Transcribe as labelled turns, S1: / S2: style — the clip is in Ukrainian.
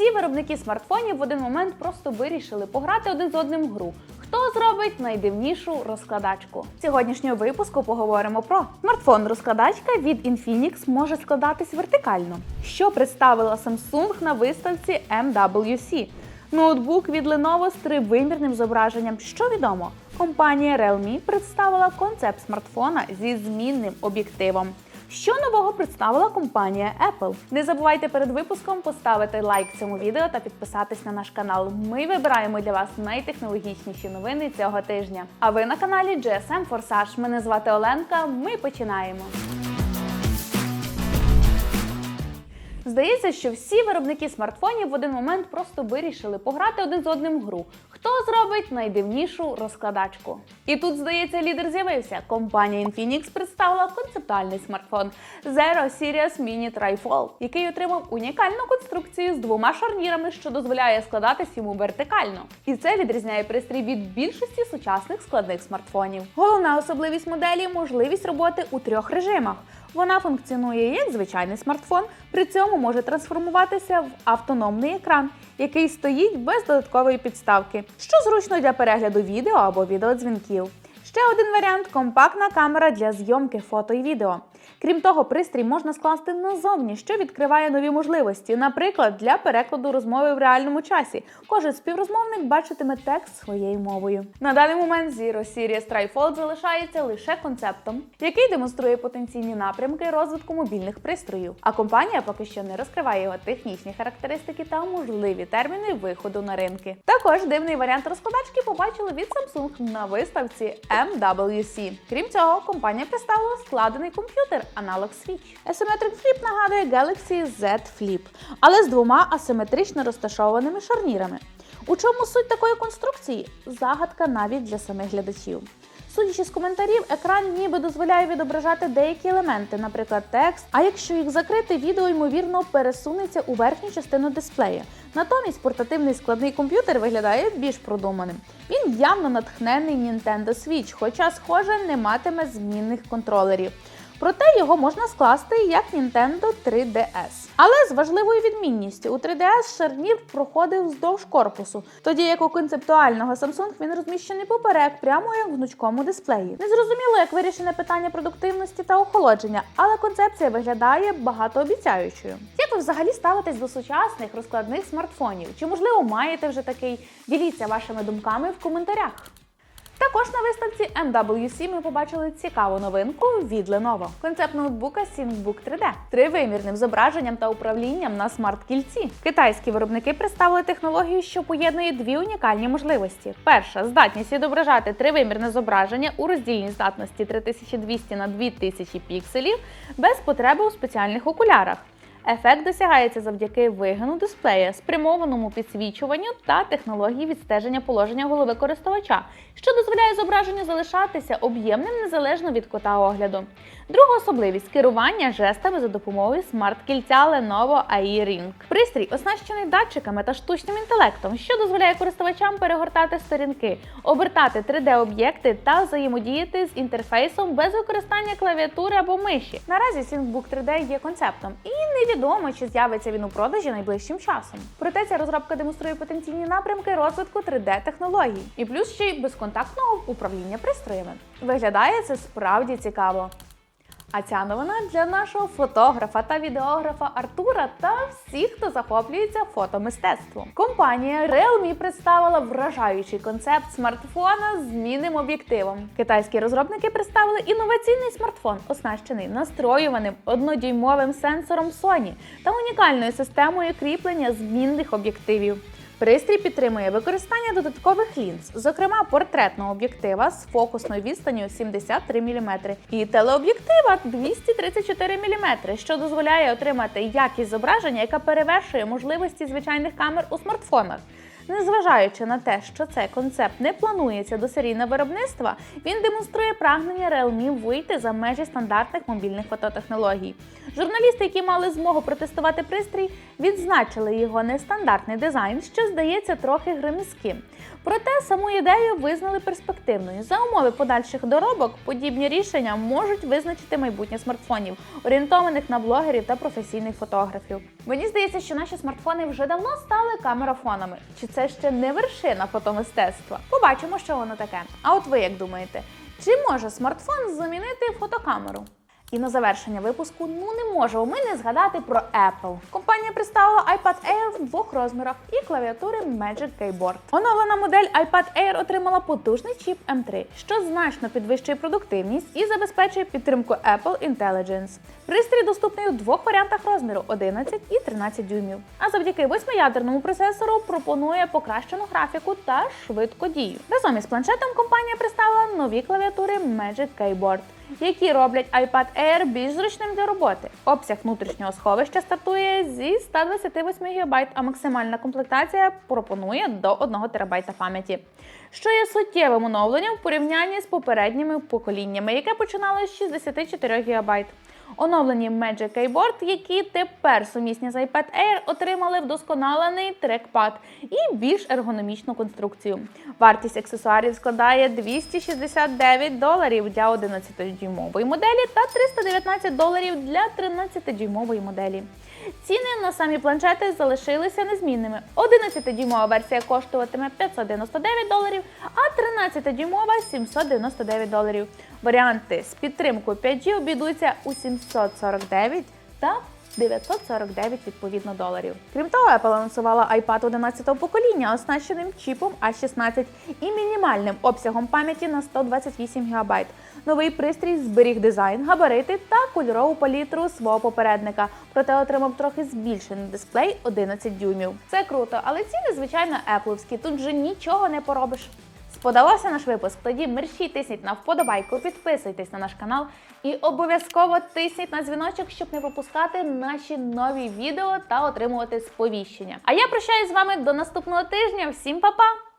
S1: всі виробники смартфонів в один момент просто вирішили пограти один з одним гру. Хто зробить найдивнішу розкладачку? Сьогоднішнього випуску поговоримо про смартфон-розкладачка від Infinix може складатись вертикально. Що представила Samsung на виставці MWC? Ноутбук від Lenovo з тривимірним зображенням. Що відомо? Компанія Realme представила концепт смартфона зі змінним об'єктивом. Що нового представила компанія Apple? Не забувайте перед випуском поставити лайк цьому відео та підписатись на наш канал. Ми вибираємо для вас найтехнологічніші новини цього тижня. А ви на каналі GSM Forsage. Мене звати Оленка. Ми починаємо. Здається, що всі виробники смартфонів в один момент просто вирішили пограти один з одним гру. Хто зробить найдивнішу розкладачку? І тут, здається, лідер з'явився. Компанія Infinix представила концептуальний смартфон Zero Series Mini Trifold, який отримав унікальну конструкцію з двома шарнірами, що дозволяє складатись йому вертикально. І це відрізняє пристрій від більшості сучасних складних смартфонів. Головна особливість моделі можливість роботи у трьох режимах. Вона функціонує як звичайний смартфон, при цьому може трансформуватися в автономний екран, який стоїть без додаткової підставки, що зручно для перегляду відео або відеодзвінків. Ще один варіант компактна камера для зйомки фото і відео. Крім того, пристрій можна скласти назовні, що відкриває нові можливості, наприклад, для перекладу розмови в реальному часі. Кожен співрозмовник бачитиме текст своєю мовою. На даний момент Zero Series Trifold залишається лише концептом, який демонструє потенційні напрямки розвитку мобільних пристроїв. А компанія поки що не розкриває його технічні характеристики та можливі терміни виходу на ринки. Також дивний варіант розкладачки побачили від Samsung на виставці MWC. Крім цього, компанія представила складений комп'ютер аналог Switch. Asymmetric Flip нагадує Galaxy Z Flip, але з двома асиметрично розташованими шарнірами. У чому суть такої конструкції? Загадка навіть для самих глядачів. Судячи з коментарів, екран ніби дозволяє відображати деякі елементи, наприклад, текст. А якщо їх закрити, відео ймовірно пересунеться у верхню частину дисплея. Натомість портативний складний комп'ютер виглядає більш продуманим. Він явно натхнений Nintendo Switch, хоча, схоже, не матиме змінних контролерів. Проте його можна скласти як Nintendo 3DS. Але з важливою відмінністю у 3DS шарнір проходив вздовж корпусу, тоді як у концептуального Samsung він розміщений поперек, прямо як в гнучкому дисплеї. Незрозуміло, як вирішене питання продуктивності та охолодження, але концепція виглядає багатообіцяючою. Як ви взагалі ставитесь до сучасних розкладних смартфонів? Чи можливо маєте вже такий? Діліться вашими думками в коментарях. Також на виставці MWC ми побачили цікаву новинку від Lenovo. Концепт ноутбука ThinkBook 3D тривимірним зображенням та управлінням на смарт-кільці. Китайські виробники представили технологію, що поєднує дві унікальні можливості. Перша здатність відображати тривимірне зображення у роздільній здатності 3200 на 2000 пікселів без потреби у спеціальних окулярах. Ефект досягається завдяки вигину дисплея, спрямованому підсвічуванню та технології відстеження положення голови користувача, що дозволяє зображенню залишатися об'ємним незалежно від кота огляду. Друга особливість керування жестами за допомогою смарт-кільця Lenovo AI Ring. Пристрій оснащений датчиками та штучним інтелектом, що дозволяє користувачам перегортати сторінки, обертати 3D-об'єкти та взаємодіяти з інтерфейсом без використання клавіатури або миші. Наразі ThinkBook 3D є концептом, і невідомо, чи з'явиться він у продажі найближчим часом. Проте ця розробка демонструє потенційні напрямки розвитку 3D-технологій і плюс ще й безконтактного управління пристроями. Виглядає це справді цікаво. А ця новина для нашого фотографа та відеографа Артура та всіх, хто захоплюється фотомистецтвом. Компанія Realme представила вражаючий концепт смартфона з змінним об'єктивом. Китайські розробники представили інноваційний смартфон, оснащений настроюваним однодюймовим сенсором Sony та унікальною системою кріплення змінних об'єктивів. Пристрій підтримує використання додаткових лінз, зокрема портретного об'єктива з фокусною відстанню 73 мм і телеоб'єктива 234 мм, що дозволяє отримати якість зображення, яка перевершує можливості звичайних камер у смартфонах. Незважаючи на те, що цей концепт не планується до серійного виробництва, він демонструє прагнення Realme вийти за межі стандартних мобільних фототехнологій. Журналісти, які мали змогу протестувати пристрій, відзначили його нестандартний дизайн, що здається трохи гриміським. Проте саму ідею визнали перспективною. За умови подальших доробок подібні рішення можуть визначити майбутнє смартфонів, орієнтованих на блогерів та професійних фотографів. Мені здається, що наші смартфони вже давно стали камерафонами. Чи це ще не вершина фотомистецтва? Побачимо, що воно таке. А от ви як думаєте, чи може смартфон замінити фотокамеру? І на завершення випуску ну не можемо ми не згадати про Apple. Компанія представила iPad Air в двох розмірах і клавіатури Magic Keyboard. Оновлена модель iPad Air отримала потужний чіп M3, що значно підвищує продуктивність і забезпечує підтримку Apple Intelligence. Пристрій доступний у двох варіантах розміру 11 і 13 дюймів. А завдяки восьмиядерному процесору пропонує покращену графіку та швидку дію. Разом із планшетом компанія представила нові клавіатури Magic Keyboard які роблять iPad Air більш зручним для роботи. Обсяг внутрішнього сховища стартує зі 128 ГБ, а максимальна комплектація пропонує до 1 ТБ пам'яті, що є суттєвим оновленням в порівнянні з попередніми поколіннями, яке починало з 64 ГБ. Оновлені Magic Keyboard, які тепер сумісні з iPad Air, отримали вдосконалений трекпад і більш ергономічну конструкцію. Вартість аксесуарів складає 269 доларів для 11-дюймової моделі та 319 доларів для 13-дюймової моделі. Ціни на самі планшети залишилися незмінними. 11-дюймова версія коштуватиме 599 доларів, а 13-дюймова 799 доларів. Варіанти з підтримкою 5G обійдуться у 749 та 949 відповідно доларів. Крім того, Apple анонсувала iPad 11 покоління, оснащеним чіпом A16 і мінімальним обсягом пам'яті на 128 ГБ. Новий пристрій зберіг дизайн, габарити та кольорову палітру свого попередника, проте отримав трохи збільшений дисплей 11 дюймів. Це круто, але ціни, звичайно, епловські. Тут же нічого не поробиш. Сподобався наш випуск? Тоді мерщій тисніть на вподобайку, підписуйтесь на наш канал і обов'язково тисніть на дзвіночок, щоб не пропускати наші нові відео та отримувати сповіщення. А я прощаюсь з вами до наступного тижня. Всім па-па!